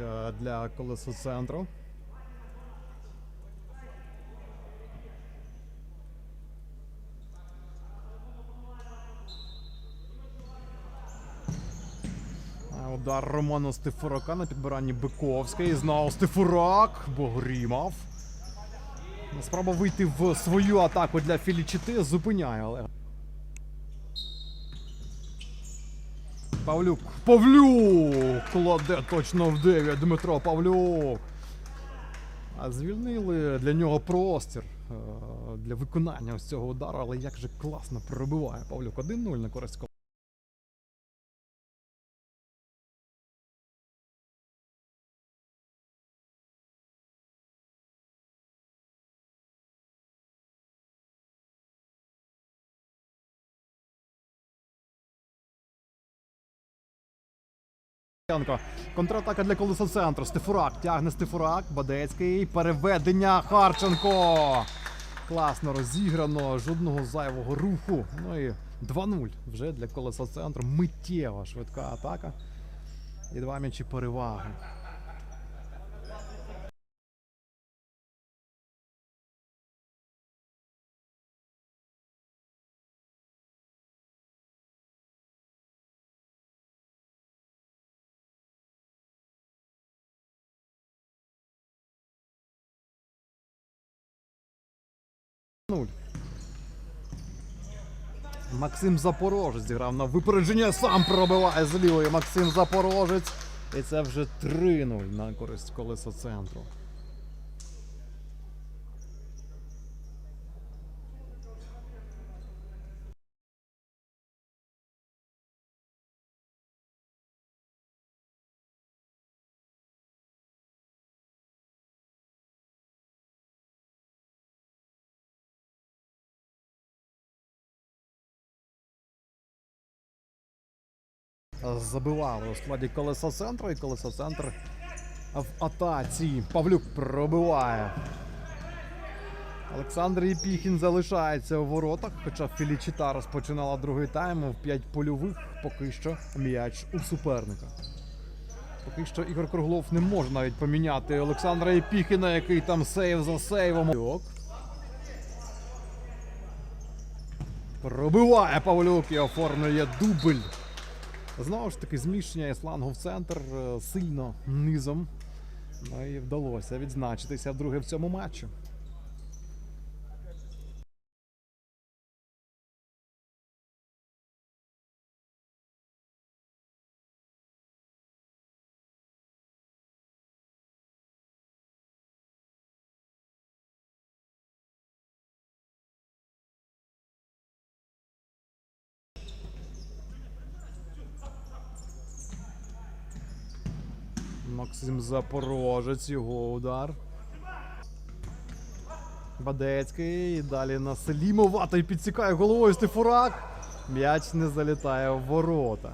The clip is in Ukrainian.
е, для колесо центру. Удар Романа Стефурака на підбиранні Биковська. І знову Стефурак. Богрімов. Спроба вийти в свою атаку для Філічити зупиняє Олега. Павлюк. Павлюк! Кладе точно в 9 Дмитро Павлюк. А звільнили для нього простір е, для виконання ось цього удару, але як же класно пробиває Павлюк 1-0 на користь Контратака для колеса центру. Стефурак тягне Стефурак. Бадецький. Переведення Харченко. Класно розіграно. Жодного зайвого руху. Ну і 2-0 вже для колеса центру. Миттєва швидка атака. І два м'ячі переваги. Максим Запорожець зіграв на випередження. Сам пробиває з лівої Максим Запорожець. І це вже 3-0 на користь колеса Забивали у складі колеса центру, і колесо центр в атаці. Павлюк пробиває. Олександр Єпіхін залишається у воротах, хоча Філічіта розпочинала другий тайм в 5 польових. Поки що м'яч у суперника. Поки що Ігор Круглов не може навіть поміняти Олександра Єпіхіна, який там сейв за сейвом. Пробиває Павлюк і оформлює дубль. Знову ж таки, зміщення Іслангу в центр е, сильно низом. Ну і вдалося відзначитися вдруге в цьому матчі. Максим Запорожець, його удар. Бадецький. І далі на Селімова. Та й підсікає головою Стефурак. М'яч не залітає в ворота.